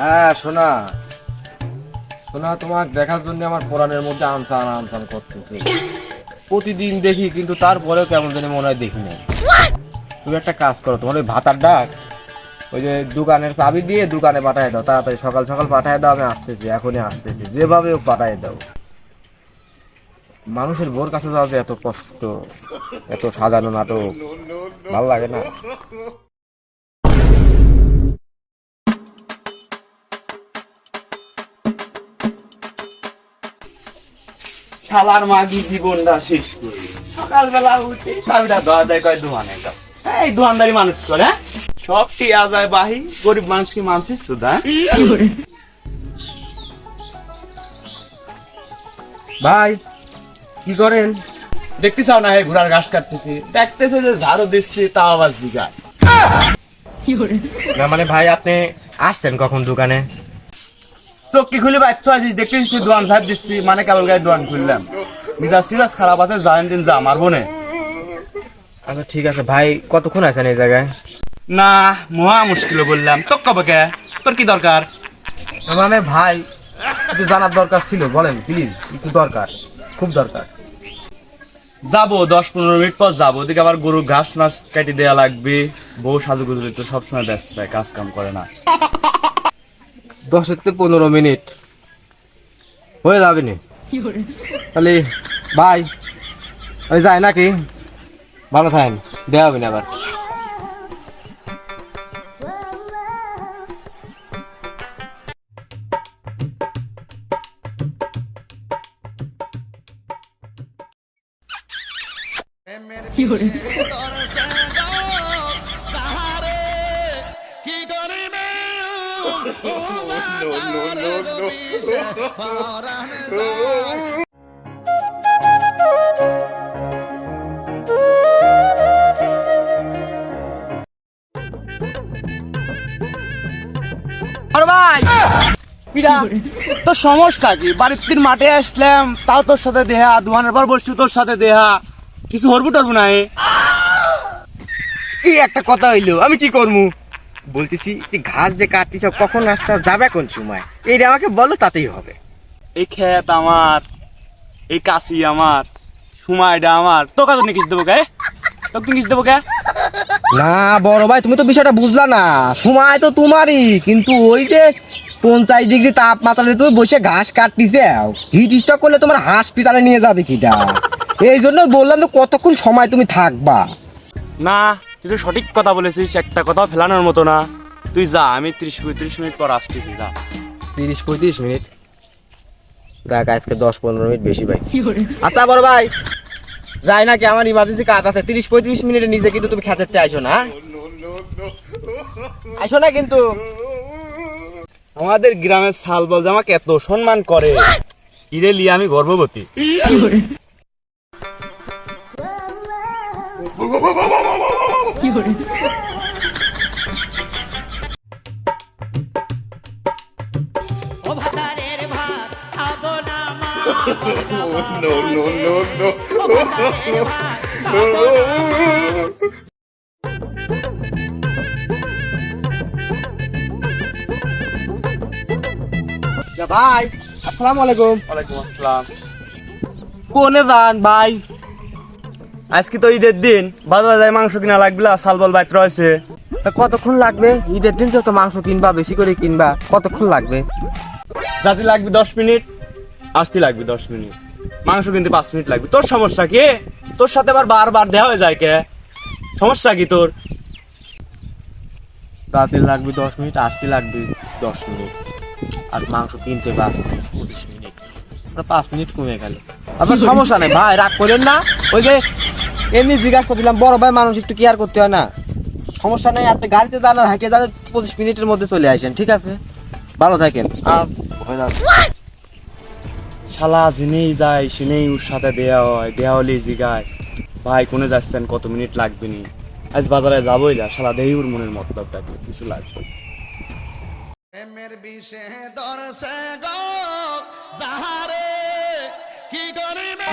হ্যাঁ শোনা শোনা তোমার দেখার জন্য আমার কোরআনের মধ্যে আনসান আনসান করতেছে। প্রতিদিন দেখি, কিন্তু তারপরেও কেমন জানি মনে হয় দেখি নাই। তুমি একটা কাজ করো, তোমার ওই ভাতার ডাক, ওই যে দোকানের চাবি দিয়ে দোকানে পাঠায় দাও। তাড়াতাড়ি সকাল সকাল পাঠায় দাও, আমি আসতেছি, এখনই আসতেছি। যেভাবে পাঠায় দাও। মানুষের বোর কাছে যাওয়া যে এত কষ্ট, এত সাজানো নাটক, ভালো লাগে না। শালার মাগি জীবনটা শেষ করি। সকালবেলা উঠে চাবিটা দেওয়া যায় কয় দোকানে এই দোকানদারি মানুষ করে হ্যাঁ? সব টিয়া যায় বাহি গরিব মানুষকে মানছিস সুদা ভাই কি করেন? দেখতে চাও না এই ঘোড়ার ঘাস কাটতেছি। দেখতেছে যে ঝাড়ু দিচ্ছি তাও আবার জিগায়। না মানে ভাই আপনি আসছেন কখন দোকানে? চোখটি খুলে বাইর আছিস দেখতেছিস তুই দোয়ান সাহেব দিচ্ছি। মানে কেবল গায়ে দোয়ান খুললাম। মিজাজ টিজাজ খারাপ আছে জানেন দিন যা মারবো না। আচ্ছা ঠিক আছে। ভাই কতক্ষণ আছেন এই জায়গায়? না মহা মুশকিল বললাম। তোর কবে কে তোর কি দরকার? মানে ভাই একটু জানার দরকার ছিল বলেন প্লিজ একটু দরকার খুব দরকার। যাব দশ পনেরো মিনিট পর যাব। ওদিকে আবার গরু ঘাস মাস কেটে দেওয়া লাগবে। বউ সাজু গুজু তো সবসময় ব্যস্ত থাকে কাজ কাম করে না। দশ থেকে পনেরো মিনিট। হয়ে যাবে নি? তাহলে ভাই ওই যায় নাকি? ভালো থাকেন। দেওয়া হবে না আবার। আর ভাই! পিরা তোর সমস্যা কি? বাড়ির তিন মাঠে আসলাম তাও তোর সাথে দেহা দুহানের পর বসছি তোর সাথে দেহা। কিছু হরবু টরবু না এ? কি একটা কথা হইল আমি কি করব বলতেছি ঘাস যে কাটতিস কখন আসতে যাবে কোন সময়? এইটা আমাকে বলো তাতেই হবে। এই ক্ষেত আমার এই কাশি আমার সময়টা আমার। তোকে তো নিকিস দেবো কে তোকে নিকিস দেবো কে না বড় ভাই তুমি তো বিষয়টা বুঝলা না। সময় তো তোমারই কিন্তু ওই যে পঞ্চাশ ডিগ্রি তাপমাত্রাতে তুমি বসে ঘাস কাটতিছে হিট স্টক করলে তোমার হাসপাতালে নিয়ে যাবে কিটা? এই জন্য বললাম তো কতক্ষণ সময় তুমি থাকবা। না তুই তো সঠিক কথা বলেছিস একটা কথা ফেলানোর মতো না। তুই যা আমি ত্রিশ পঁয়ত্রিশ মিনিট পর আসতেছি যা। তিরিশ পঁয়ত্রিশ মিনিট? দেখ আজকে দশ পনেরো মিনিট বেশি ভাই। আচ্ছা বড় ভাই যাই নাকি আমার ইমার্জেন্সি কাজ আছে। তিরিশ পঁয়ত্রিশ মিনিটের নিচে কিন্তু তুমি খেতে আইসো না হ্যাঁ? আইসো না কিন্তু। আমাদের গ্রামের সাল বল যে আমাকে এত সম্মান করে। ইরে লিয়ে আমি গর্ভবতী। ও ভাতারের ভাত খাব না মা নো নো নো নো ভাই আসসালামু আলাইকুম ওয়ালাইকুম আসসালাম কোনে যান ভাই আজকে তো ঈদের দিন বাজারে যায় মাংস কিনা লাগবে সাল বল বাইত রয়েছে। তা কতক্ষণ লাগবে? ঈদের দিন যত মাংস কিনবা বেশি করে কিনবা কতক্ষণ লাগবে? যাতে লাগবে দশ মিনিট আসতে লাগবে দশ মিনিট। মাংস কিনতে পাঁচ মিনিট লাগবে। তোর সমস্যা কি? তোর সাথে আবার বারবার দেওয়া হয়ে যায় কে? সমস্যা কি তোর? রাতে লাগবে দশ মিনিট আসতে লাগবে দশ মিনিট। আর মাংস কিনতে পাঁচ পঁচিশ মিনিট। পাঁচ মিনিট কমে গেল। আপনার সমস্যা নেই। ভাই রাগ করেন না। ওই যে এমনি জিজ্ঞাসা করছিলাম বড় ভাই মানুষ একটু কেয়ার করতে হয় না। সমস্যা নেই আপনি গাড়িতে যান আর হাঁটে যান পঁচিশ মিনিটের মধ্যে চলে আসেন ঠিক আছে? ভালো থাকেন। আর শালা জেনেই যায় শুনেই ওর সাথে দেয়া হয় দেয়া হলে জিগায়। ভাই কোনে যাচ্ছেন? কত মিনিট লাগবে নি? আজ বাজারে যাবোই না শালা দেহি ওর মনের মতলব থাকবে কিছু লাগবে প্রেমের বিষে দরসে গো যাহারে কি করিবে?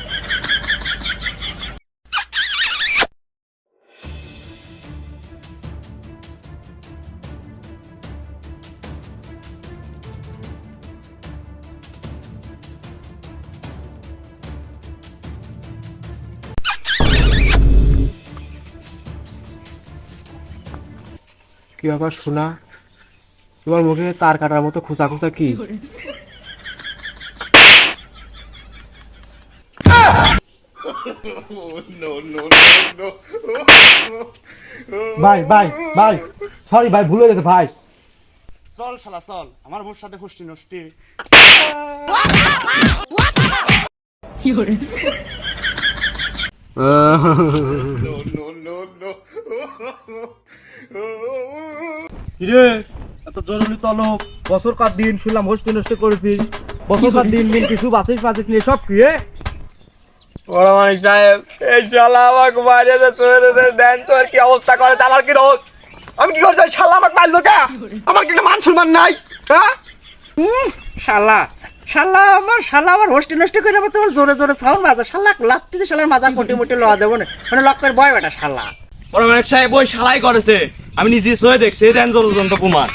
ব্যাপার শোনা তোমার মুখে তার কাটার মতো খোঁচা খোঁচা কি? ভাই ভাই ভাই সরি ভাই ভুলে গেছে ভাই। চল শালা চল। আমার বোর সাথে ফুষ্টি নষ্টি কিরে এত জরুরি তলব। বছর কার দিন শুনলাম হোস্ট নষ্ট করেছিস? বছর কার দিন দিন কিছু বাঁচিস বাঁচিস নিয়ে সব কি রে? বড় মানুষ সাহেব এই শালা আমাকে মারিয়ে চলে দেন তো আর কি অবস্থা করে আমার কি দোষ? আমি কি করছি? শালা আমাকে মারলো কে? আমার কি মান সম্মান নাই? হ্যাঁ? শালা শালা আমার শালা আমার হোস্ট নষ্ট করে তোমার জোরে জোরে সাউন্ড মাজা। শালা লাত্তিতে শালার মাজা মোটে মোটে লওয়া দেবো না। মানে লক্কের বয় বেটা শালা। বড় সাহেব ওই শালাই করেছে। আমি নিজে সয়ে দেখছি এই দেন জলজন্ত কুমার।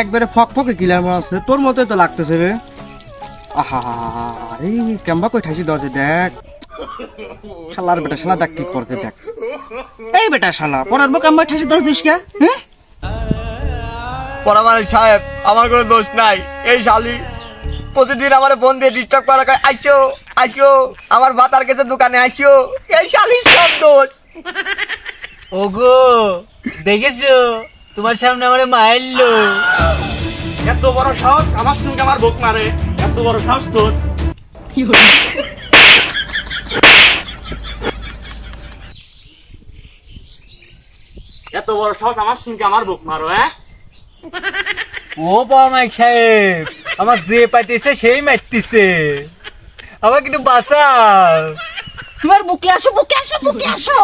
একবারে ফক ফকে কিলার মনে আছে তোর মতোই তো লাগতেছে রে। আহা এই কেমবা কই ঠাইছি দরজে? দেখ। শালার বেটা শালা দেখ কি করতে দেখ। এই বেটা শালা পরের বুক আমার ঠাইছি দরজিস কে? হ্যাঁ? পরামানিক সাহেব আমার কোনো দোষ নাই। এই শালি প্রতিদিন আমার ফোন দিয়ে ডিস্টার্ব করা কয় আইসো আইসো আমার ভাতার কাছে দোকানে আইসো। এই শালির সব দোষ। ওগো দেখেছ? তোমার সামনে আমার মারলো। এত বড় সাহস আমার সঙ্গে আমার বুক মারে এত বড় সাহস তোর। এত বড় সাহস আমার সঙ্গে আমার বুক মারো হ্যাঁ? ও পামাইক সাহেব আমার যে পাইতেছে সেই মারতেছে আমাকে একটু বাঁচাও। তোমার বুকে আসো বুকে আসো বুকে আসো।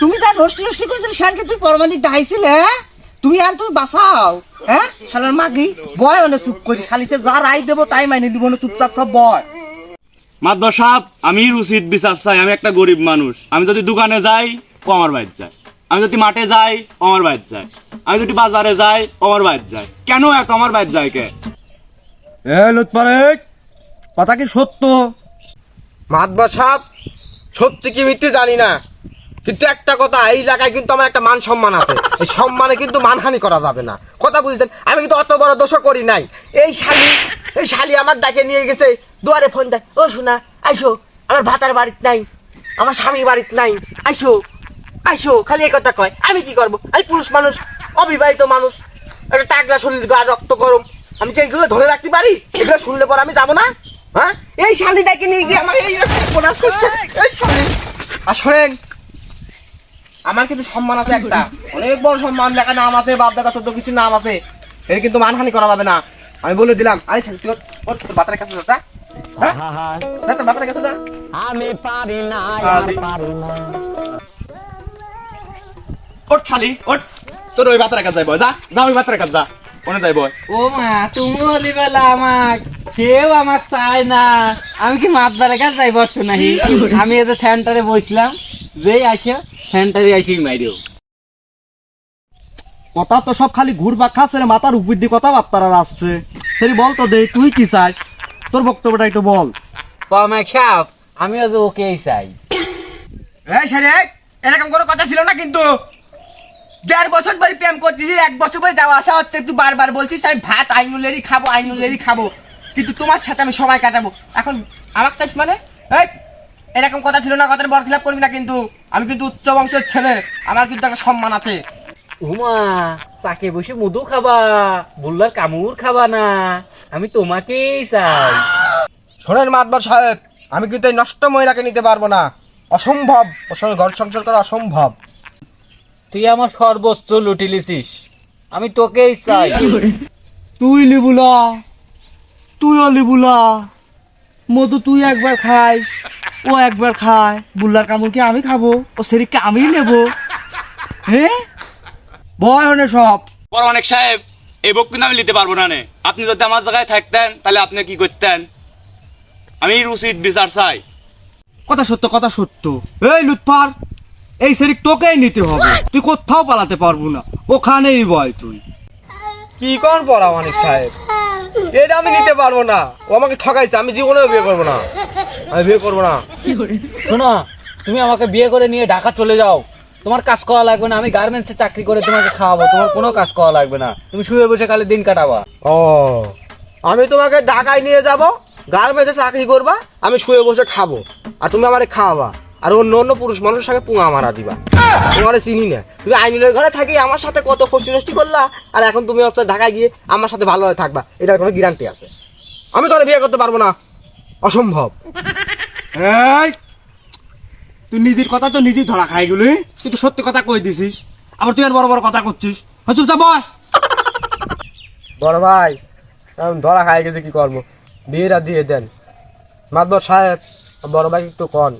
তুমি তার রোস্টি রোস্টি করেছিলে শানকে তুই পরমানি ডাইছিলে হ্যাঁ? তুমি আর তুমি বাঁচাও হ্যাঁ? শালার মাগি বয় অনে চুপ করি। শালিছে যা রাই দেবো তাই মাইনে দিব না চুপচাপ সব বয় মাদ্র সাহেব আমি উচিত বিচার চাই আমি একটা গরিব মানুষ। আমি যদি দোকানে যাই ও আমার বাইর যায় আমি যদি মাঠে যাই আমার বাইর যায়। আমি যদি বাজারে যাই আমার বাইর যায়। কেন এত আমার বাইর যায় কে? এ লুৎপারে কথা কি সত্য? মাতবা সাহেব সত্যি কি মিথ্যে জানি না। কিন্তু একটা কথা এই এলাকায় কিন্তু আমার একটা মান সম্মান আছে। এই সম্মানে কিন্তু মানহানি করা যাবে না। কথা বুঝছেন আমি কিন্তু অত বড় দোষ করি নাই। এই শালি এই শালি আমার ডাকে নিয়ে গেছে দুয়ারে ফোন দেয় ও শোনা আইসো আমার ভাতার বাড়িতে নাই আমার স্বামী বাড়িতে নাই আইসো। আইসো খালি এই কথা কয়। আমি কি করব? আমি পুরুষ মানুষ অবিবাহিত মানুষ। একটা টাকরা শরীর গা রক্ত গরম। আমি কি এগুলো ধরে রাখতে পারি? এগুলো শুনলে পর আমি যাব না? হ্যাঁ? এই শালিটাকে নিয়ে গিয়ে আমার এই এই শালি। আর শোনেন আমার কিন্তু সম্মান আছে একটা। অনেক বড় সম্মান লেখা নাম আছে বাপ দাদা চোদ্দ কিছু নাম আছে। এর কিন্তু মানহানি করা যাবে না। আমি বলে দিলাম আরে শালি তুই বাতার কাছে যা হ্যাঁ? যা, তোর বাতার কাছে যা। আমি পারি না শালি। ওঠ তোর ওই বাতার কাছে যাই বয় যা যা ওই বাতার কাছে যা। ওনে যাই বয় ও মা তুমি হলি বেলা আমাক কেউ আমাক চায় না। আমি কি মাত বেলা কাছে যাই নাহি? আমি এই যে সেন্টারে বসলাম যেই আসে সেন্টারে আসি মাইরেও কথা তো সব খালি ঘুরবা খাচ্ছে রে মাথার উপর দিয়ে কথাবার্তারা আসছে। সরি বল তো দে তুই কি চাস? তোর বক্তব্যটা একটু বল। পামাইক সাহেব আমি আজ ওকেই চাই। এই শালি এরকম কোনো কথা ছিল না কিন্তু। দেড় বছর ধরে প্রেম করতেছি এক বছর ধরে যাওয়া আসা হচ্ছে তুই বারবার বলছিস আমি ভাত আইনুলেরই খাব আইনুলেরই খাব। কিন্তু তোমার সাথে আমি সময় কাটাবো। এখন আমার চাইছ মানে? এই এরকম কথা ছিল না কথার বরখিলাপ করবি না কিন্তু। আমি কিন্তু উচ্চ বংশের ছেলে আমার কিন্তু একটা সম্মান আছে। উমা চাকে বসে মধু খাবা বুল্লার কামুর খাবা না। আমি তোমাকেই চাই। শোনেন মাতবার সাহেব আমি কিন্তু এই নষ্ট মহিলাকে নিতে পারব না। অসম্ভব ওর সঙ্গে ঘর সংসার করা অসম্ভব। তুই আমার সর্বোচ্চ লুটিলিছিস আমি তোকেই চাই। তুই লিবুলা তুইও লিবুলা। মধু তুই একবার খাইস ও একবার খায়। বুল্লার কামড় কি আমি খাব? ও সেরিককে আমি নেব। হ্যাঁ ভয় হনে সব। বড় অনেক সাহেব এই বক কিন্তু আমি নিতে পারব না নে। আপনি যদি আমার জায়গায় থাকতেন তাহলে আপনি কি করতেন? আমি উচিত বিচার চাই। কথা সত্য কথা সত্য। এই লুৎফার! এই সেরিক তোকেই নিতে হবে। তুই কোথাও পালাতে পারব না। ওখানেই বয় তুই। কি কোন পরামানিক সাহেব? এটা আমি নিতে পারব না। ও আমাকে ঠকাইছে আমি জীবনেও বিয়ে করব না। আমি বিয়ে করব না। শোনো তুমি আমাকে বিয়ে করে নিয়ে ঢাকা চলে যাও। তোমার কাজ করা লাগবে না আমি গার্মেন্টসে চাকরি করে তোমাকে খাওয়াবো। তোমার কোনো কাজ করা লাগবে না। তুমি শুয়ে বসে খালি দিন কাটাবা। ও আমি তোমাকে ঢাকায় নিয়ে যাব গার্মেন্টসে চাকরি করবা আমি শুয়ে বসে খাব। আর তুমি আমারে খাওয়াবা। আর অন্য অন্য পুরুষ মানুষের সঙ্গে পুঙা মারা দিবা। তোমার চিনি না। তুমি আইনুলের ঘরে থাকি আমার সাথে কত ফষ্টি নষ্টি করলা। আর এখন তুমি হচ্ছে ঢাকায় গিয়ে আমার সাথে ভালোভাবে থাকবা। এটার কোনো গ্যারান্টি আছে? আমি তোর বিয়ে করতে পারব না। অসম্ভব। তুই নিজের কথা তো নিজেই ধরা খাই গেলি। তুই তো সত্যি কথা কই দিছিস? আবার তুই আর বড় বড় কথা করছিস। হ্যাঁ চুপচাপ বয় বড় ভাই ধরা খাই গেছে কি করব? বিয়েটা দিয়ে দেন। মাতবর সাহেব বড় ভাই একটু কন।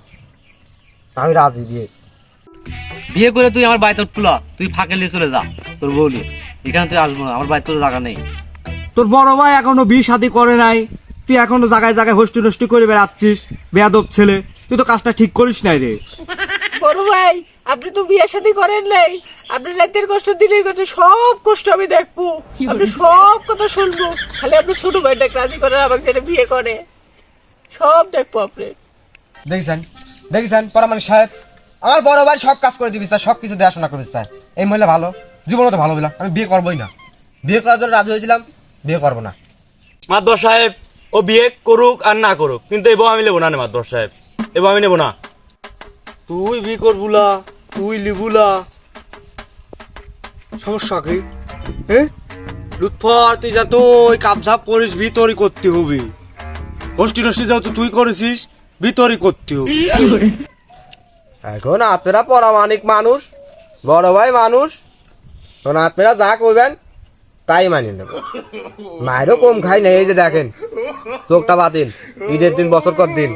আমি রাজি বিয়ে। বিয়ে করে তুই আমার বাড়িতে তুলা তুই ফাঁকে নিয়ে চলে যা তোর বউলি এখানে তুই আসব না আমার বাড়িতে জায়গা নেই। তোর বড় ভাই এখনও বিয়ে শাদি করে নাই। তুই এখনও জায়গায় জায়গায় হোস্টি নষ্টি করে বেড়াচ্ছিস বেয়াদব ছেলে। তুই তো কাজটা ঠিক করিস নাই রে। বড় ভাই আপনি তো বিয়ে শাদী করেন নাই। আপনি রাতের কষ্ট দিলেই কষ্ট সব কষ্ট আমি দেখব। আপনি সব কথা শুনব। খালি আপনি ছোট ভাইটা রাজি করেন আমাকে বিয়ে করে। সব দেখব আপনি। দেখছেন? দেখছেন পরামানিক সাহেব আমার বড় ভাই সব কাজ করে দিবি স্যার সব কিছু দেখাশোনা করবি স্যার। এই মহিলা ভালো জীবনে তো ভালো বললাম আমি বিয়ে করবোই না। বিয়ে করার জন্য রাজি হয়েছিলাম বিয়ে করব না। মাদ্দর সাহেব ও বিয়ে করুক আর না করুক কিন্তু এই বউ আমি নেব না মাদ্দর সাহেব এই বউ আমি নেব না। তুই বিয়ে করবুলা তুই লিবুলা সমস্যা কি? হ্যাঁ লুৎফর তুই যা তো ওই কাপঝাপ করিস ভিতরই করতে হবে। হোস্টি নষ্টি যাও তো তুই করেছিস ভিতরই করতে হবে। এখন আপনারা পরামানিক মানুষ বড় ভাই মানুষ এখন আপনারা যা করবেন তাই মানি নেব। মায়েরও কম খাই না এই যে দেখেন চোখটা বাতিল ঈদের দিন বছর কর দিন।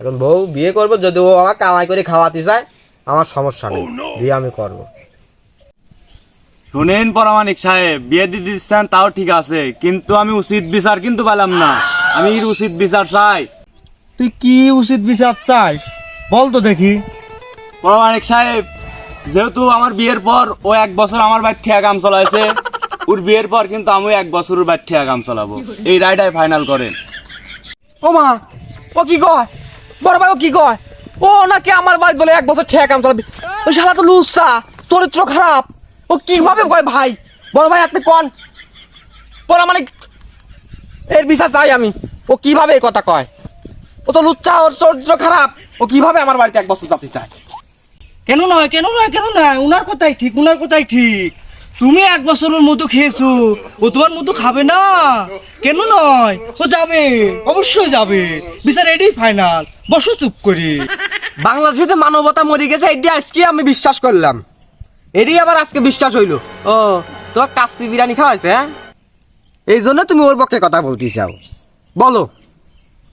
এখন বউ বিয়ে করব যদি ও আমার কামাই করে খাওয়াতে চায় আমার সমস্যা নেই বিয়ে আমি করব। শুনেন পরামানিক সাহেব বিয়ে দিতে দিচ্ছেন তাও ঠিক আছে কিন্তু আমি উচিত বিচার কিন্তু পেলাম না। আমি উচিত বিচার চাই। তুই কি উচিত বিচার চাস? বল তো দেখি। মানিক সাহেব যেহেতু আমার বিয়ের পর ও এক বছর আমার বাড়ি ঠিয়া কাম চলাইছে ওর বিয়ের পর কিন্তু আমি এক বছর ওর বাড়ি ঠিয়া কাম চালাবো। এই রায়টাই ফাইনাল করেন। ও মা ও কি কয়? বড় ভাই ও কি কয়? ও নাকি আমার বাড়ি বলে এক বছর ঠেয়া কাম চালাবি। ওই শালা তো লুসা চরিত্র খারাপ। ও কীভাবে কয় ভাই? বড় ভাই আপনি কন? পড়া মানে এর বিশ্বাস চাই আমি। ও কীভাবে এই কথা কয়? ও তো লুচ্চা ওর চরিত্র খারাপ। ও কীভাবে আমার বাড়িতে এক বছর যাতে চায় কেন নয় কেন নয় কেন নয়? উনার কথাই ঠিক উনার কথাই ঠিক। তুমি এক বছরের মতো খেয়েছো ও তোমার মতো খাবে না। কেন নয়? ও যাবে অবশ্যই যাবে। বিচার এটাই ফাইনাল বসো চুপ করে। বাংলাদেশে যে মানবতা মরে গেছে এটি আজকে আমি বিশ্বাস করলাম। এটি আবার আজকে বিশ্বাস হইল। ও তোমার কাচ্চি বিরিয়ানি খাওয়াইছে হ্যাঁ? এই জন্য তুমি ওর পক্ষে কথা বলতে চাও। বলো।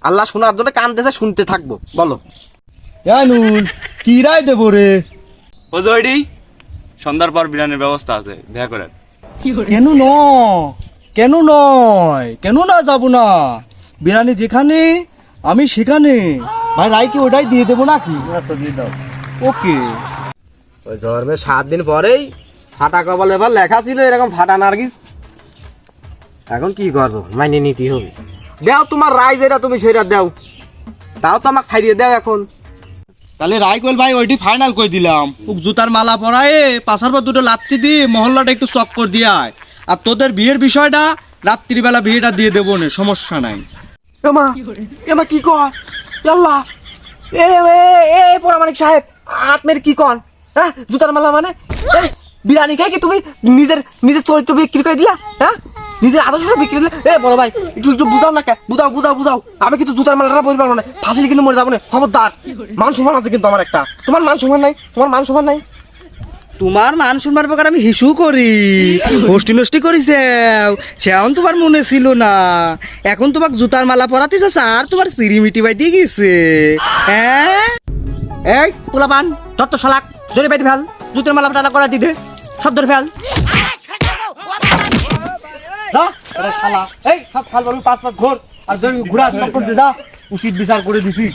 আল্লাহ শোনার জন্য কানতেছে শুনতে থাকব। বলো। জানুন কি রায় দেবো রে? ও জয়ডি সন্ধ্যার পর বিরিয়ানির ব্যবস্থা আছে দেখা করেন কেন ন? কেন নয়? কেন না যাব না? বিরিয়ানি যেখানে আমি সেখানে। ভাই রায়কে ওটাই দিয়ে দেবো নাকি? আচ্ছা দিয়ে দাও। ওকে। ওই জন্মের সাত দিন পরেই ফাটা কপালে এবার লেখা ছিল এরকম ফাটা নার্গিস। এখন কি করব? মাইনে নিতে হবে। দাও তোমার রায় যেটা তুমি সেটা দাও। তাও তো আমাকে ছাড়িয়ে দাও এখন। তাহলে রায়কোল ভাই ওইটি ফাইনাল করে দিলাম? জুতার মালা পরায়ে পাশার পর দুটো লাত্তি দিয়ে মহল্লাটা একটু চক্কর দিয়ে আয়। আর তোদের বিয়ের বিষয়টা রাত্রিবেলা বিয়েটা দিয়ে দেবো না সমস্যা নাই। এমা এমা কি কয়? আল্লাহ এ এ এ পরামানিক সাহেব আপনার কি কন? হ্যাঁ জুতার মালা মানে? বিরিয়ানি খাই কি তুমি নিজের নিজের চরিত্র বিক্রি করে দিলা? হ্যাঁ? নিজের আদর্শটা বিক্রি দিলে এ বড় ভাই একটু একটু বুঝাও না কে বুঝাও বুঝাও বুঝাও। আমি কিন্তু জুতার মালাটা বলতে পারব না ফাঁসিলে কিন্তু মরে যাব না। খবরদার। মান সম্মান আছে কিন্তু আমার একটা। তোমার মান সম্মান নাই? তোমার মান সম্মান নাই? তোমার মান শুনবার প্রকার আমি হিসু করি। হোস্টি নষ্টি করিছে সেখন তোমার মনে ছিল না। এখন তোমাক জুতার মালা পরাতেছে আর তোমার সিরিমিটি বাই দিয়ে গেছে। হ্যাঁ? এই পোলা পান দত্ত শালাক জোরে বাইতে ফেল জুতার মালা টালা করা দিতে সব ধরে ফেল। যা। এটা শালা। এই, সব শাল বালু, পাঁচ পাঁচ ঘোর। আর যদি ঘুরা চক্কর দে যা। উচিত বিচার করে দিছি।